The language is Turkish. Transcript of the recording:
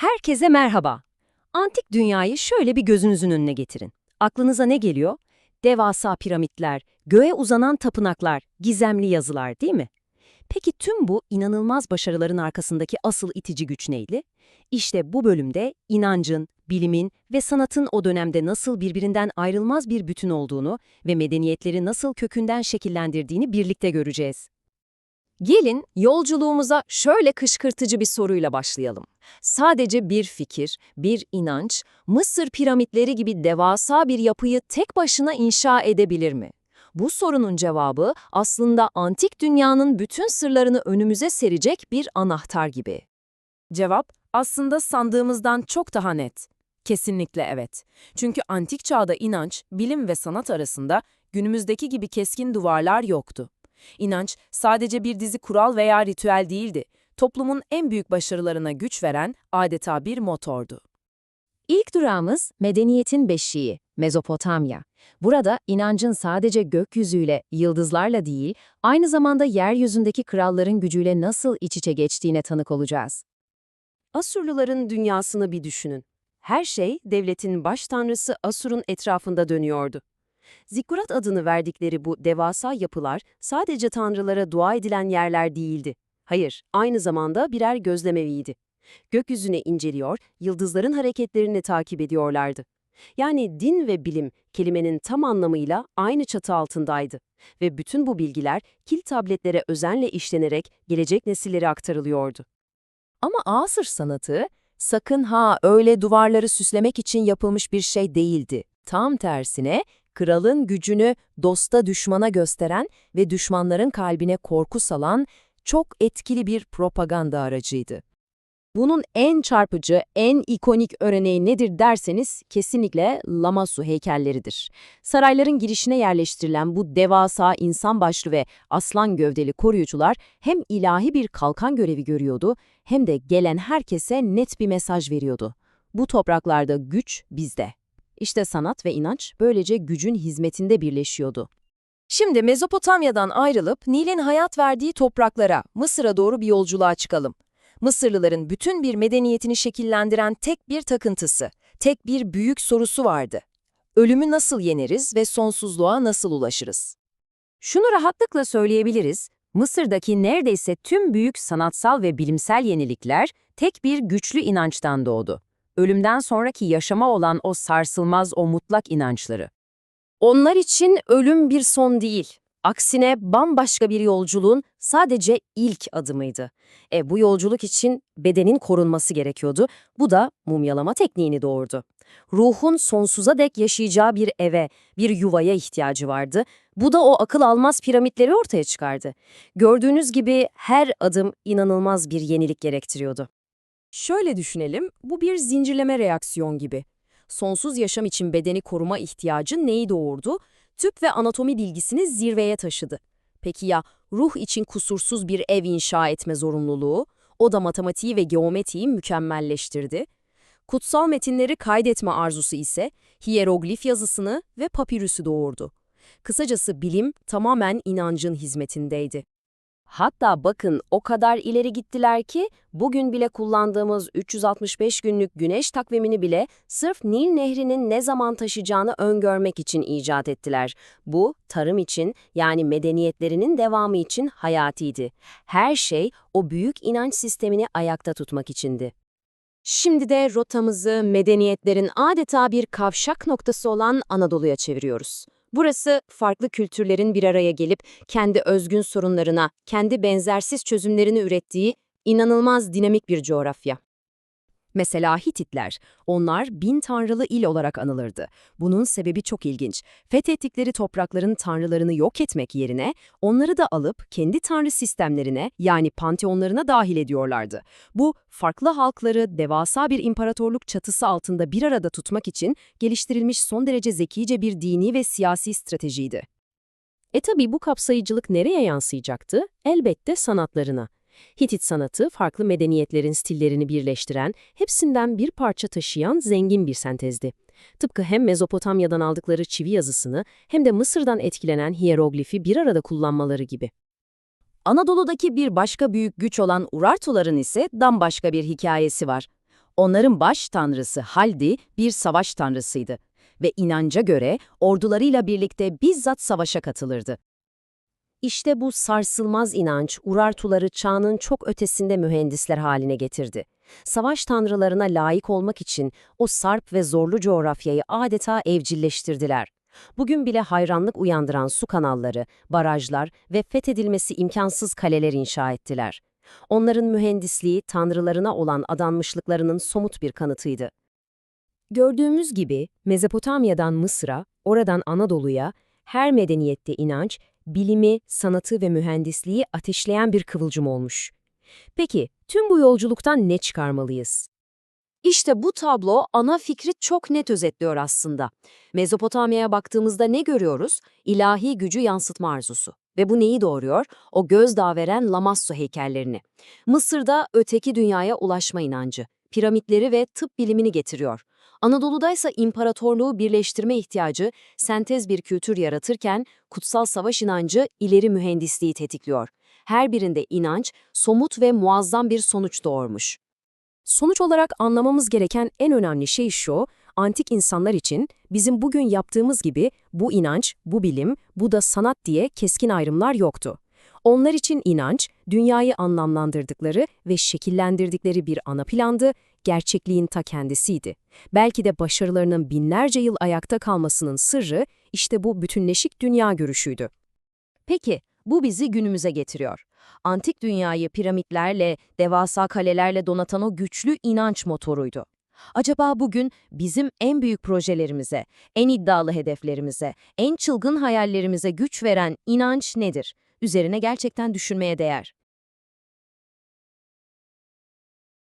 Herkese merhaba. Antik dünyayı şöyle bir gözünüzün önüne getirin. Aklınıza ne geliyor? Devasa piramitler, göğe uzanan tapınaklar, gizemli yazılar değil mi? Peki tüm bu inanılmaz başarıların arkasındaki asıl itici güç neydi? İşte bu bölümde inancın, bilimin ve sanatın o dönemde nasıl birbirinden ayrılmaz bir bütün olduğunu ve medeniyetleri nasıl kökünden şekillendirdiğini birlikte göreceğiz. Gelin yolculuğumuza şöyle kışkırtıcı bir soruyla başlayalım. Sadece bir fikir, bir inanç, Mısır piramitleri gibi devasa bir yapıyı tek başına inşa edebilir mi? Bu sorunun cevabı aslında antik dünyanın bütün sırlarını önümüze serecek bir anahtar gibi. Cevap aslında sandığımızdan çok daha net. Kesinlikle evet. Çünkü antik çağda inanç, bilim ve sanat arasında günümüzdeki gibi keskin duvarlar yoktu. İnanç sadece bir dizi kural veya ritüel değildi. Toplumun en büyük başarılarına güç veren adeta bir motordu. İlk durağımız medeniyetin beşiği, Mezopotamya. Burada inancın sadece gökyüzüyle, yıldızlarla değil, aynı zamanda yeryüzündeki kralların gücüyle nasıl iç içe geçtiğine tanık olacağız. Asurluların dünyasını bir düşünün. Her şey devletin baş tanrısı Asur'un etrafında dönüyordu. Zikkurat adını verdikleri bu devasa yapılar sadece tanrılara dua edilen yerler değildi. Hayır, aynı zamanda birer gözlemeviydi. Gökyüzüne inceliyor, yıldızların hareketlerini takip ediyorlardı. Yani din ve bilim kelimenin tam anlamıyla aynı çatı altındaydı. Ve bütün bu bilgiler kil tabletlere özenle işlenerek gelecek nesillere aktarılıyordu. Ama asır sanatı, sakın ha öyle duvarları süslemek için yapılmış bir şey değildi. Tam tersine, kralın gücünü dosta düşmana gösteren ve düşmanların kalbine korku salan çok etkili bir propaganda aracıydı. Bunun en çarpıcı, en ikonik örneği nedir derseniz kesinlikle Lamasu heykelleridir. Sarayların girişine yerleştirilen bu devasa insan başlı ve aslan gövdeli koruyucular hem ilahi bir kalkan görevi görüyordu hem de gelen herkese net bir mesaj veriyordu. Bu topraklarda güç bizde. İşte sanat ve inanç böylece gücün hizmetinde birleşiyordu. Şimdi Mezopotamya'dan ayrılıp Nil'in hayat verdiği topraklara, Mısır'a doğru bir yolculuğa çıkalım. Mısırlıların bütün bir medeniyetini şekillendiren tek bir takıntısı, tek bir büyük sorusu vardı. Ölümü nasıl yeneriz ve sonsuzluğa nasıl ulaşırız? Şunu rahatlıkla söyleyebiliriz, Mısır'daki neredeyse tüm büyük sanatsal ve bilimsel yenilikler tek bir güçlü inançtan doğdu. Ölümden sonraki yaşama olan o sarsılmaz o mutlak inançları. Onlar için ölüm bir son değil, Aksine bambaşka bir yolculuğun sadece ilk adımıydı. E, bu yolculuk için bedenin korunması gerekiyordu. Bu da mumyalama tekniğini doğurdu. Ruhun sonsuza dek yaşayacağı bir eve, bir yuvaya ihtiyacı vardı. Bu da o akıl almaz piramitleri ortaya çıkardı. Gördüğünüz gibi her adım inanılmaz bir yenilik gerektiriyordu. Şöyle düşünelim, bu bir zincirleme reaksiyon gibi. Sonsuz yaşam için bedeni koruma ihtiyacı neyi doğurdu? tıp ve anatomi bilgisini zirveye taşıdı. Peki ya ruh için kusursuz bir ev inşa etme zorunluluğu? O da matematiği ve geometriyi mükemmelleştirdi. Kutsal metinleri kaydetme arzusu ise hieroglif yazısını ve papirüsü doğurdu. Kısacası bilim tamamen inancın hizmetindeydi. Hatta bakın o kadar ileri gittiler ki bugün bile kullandığımız 365 günlük güneş takvimini bile sırf Nil Nehri'nin ne zaman taşıyacağını öngörmek için icat ettiler. Bu tarım için yani medeniyetlerinin devamı için hayatiydi. Her şey o büyük inanç sistemini ayakta tutmak içindi. Şimdi de rotamızı medeniyetlerin adeta bir kavşak noktası olan Anadolu'ya çeviriyoruz. Burası farklı kültürlerin bir araya gelip kendi özgün sorunlarına, kendi benzersiz çözümlerini ürettiği inanılmaz dinamik bir coğrafya. Mesela Hititler, onlar bin tanrılı il olarak anılırdı. Bunun sebebi çok ilginç. Fethettikleri toprakların tanrılarını yok etmek yerine onları da alıp kendi tanrı sistemlerine yani panteonlarına dahil ediyorlardı. Bu farklı halkları devasa bir imparatorluk çatısı altında bir arada tutmak için geliştirilmiş son derece zekice bir dini ve siyasi stratejiydi. E tabi bu kapsayıcılık nereye yansıyacaktı? Elbette sanatlarına. Hitit sanatı farklı medeniyetlerin stillerini birleştiren, hepsinden bir parça taşıyan zengin bir sentezdi. Tıpkı hem Mezopotamya'dan aldıkları çivi yazısını hem de Mısır'dan etkilenen hieroglifi bir arada kullanmaları gibi. Anadolu'daki bir başka büyük güç olan Urartuların ise bambaşka bir hikayesi var. Onların baş tanrısı Haldi bir savaş tanrısıydı ve inanca göre ordularıyla birlikte bizzat savaşa katılırdı. İşte bu sarsılmaz inanç Urartuları çağının çok ötesinde mühendisler haline getirdi. Savaş tanrılarına layık olmak için o sarp ve zorlu coğrafyayı adeta evcilleştirdiler. Bugün bile hayranlık uyandıran su kanalları, barajlar ve fethedilmesi imkansız kaleler inşa ettiler. Onların mühendisliği tanrılarına olan adanmışlıklarının somut bir kanıtıydı. Gördüğümüz gibi Mezopotamya'dan Mısır'a, oradan Anadolu'ya her medeniyette inanç, bilimi, sanatı ve mühendisliği ateşleyen bir kıvılcım olmuş. Peki, tüm bu yolculuktan ne çıkarmalıyız? İşte bu tablo ana fikri çok net özetliyor aslında. Mezopotamya'ya baktığımızda ne görüyoruz? İlahi gücü yansıtma arzusu. Ve bu neyi doğuruyor? O gözdağı veren Lamassu heykellerini. Mısır'da öteki dünyaya ulaşma inancı, piramitleri ve tıp bilimini getiriyor. Anadolu'daysa imparatorluğu birleştirme ihtiyacı, sentez bir kültür yaratırken kutsal savaş inancı ileri mühendisliği tetikliyor. Her birinde inanç, somut ve muazzam bir sonuç doğurmuş. Sonuç olarak anlamamız gereken en önemli şey şu, antik insanlar için bizim bugün yaptığımız gibi bu inanç, bu bilim, bu da sanat diye keskin ayrımlar yoktu. Onlar için inanç, dünyayı anlamlandırdıkları ve şekillendirdikleri bir ana plandı, gerçekliğin ta kendisiydi. Belki de başarılarının binlerce yıl ayakta kalmasının sırrı işte bu bütünleşik dünya görüşüydü. Peki, bu bizi günümüze getiriyor. Antik dünyayı piramitlerle, devasa kalelerle donatan o güçlü inanç motoruydu. Acaba bugün bizim en büyük projelerimize, en iddialı hedeflerimize, en çılgın hayallerimize güç veren inanç nedir? Üzerine gerçekten düşünmeye değer.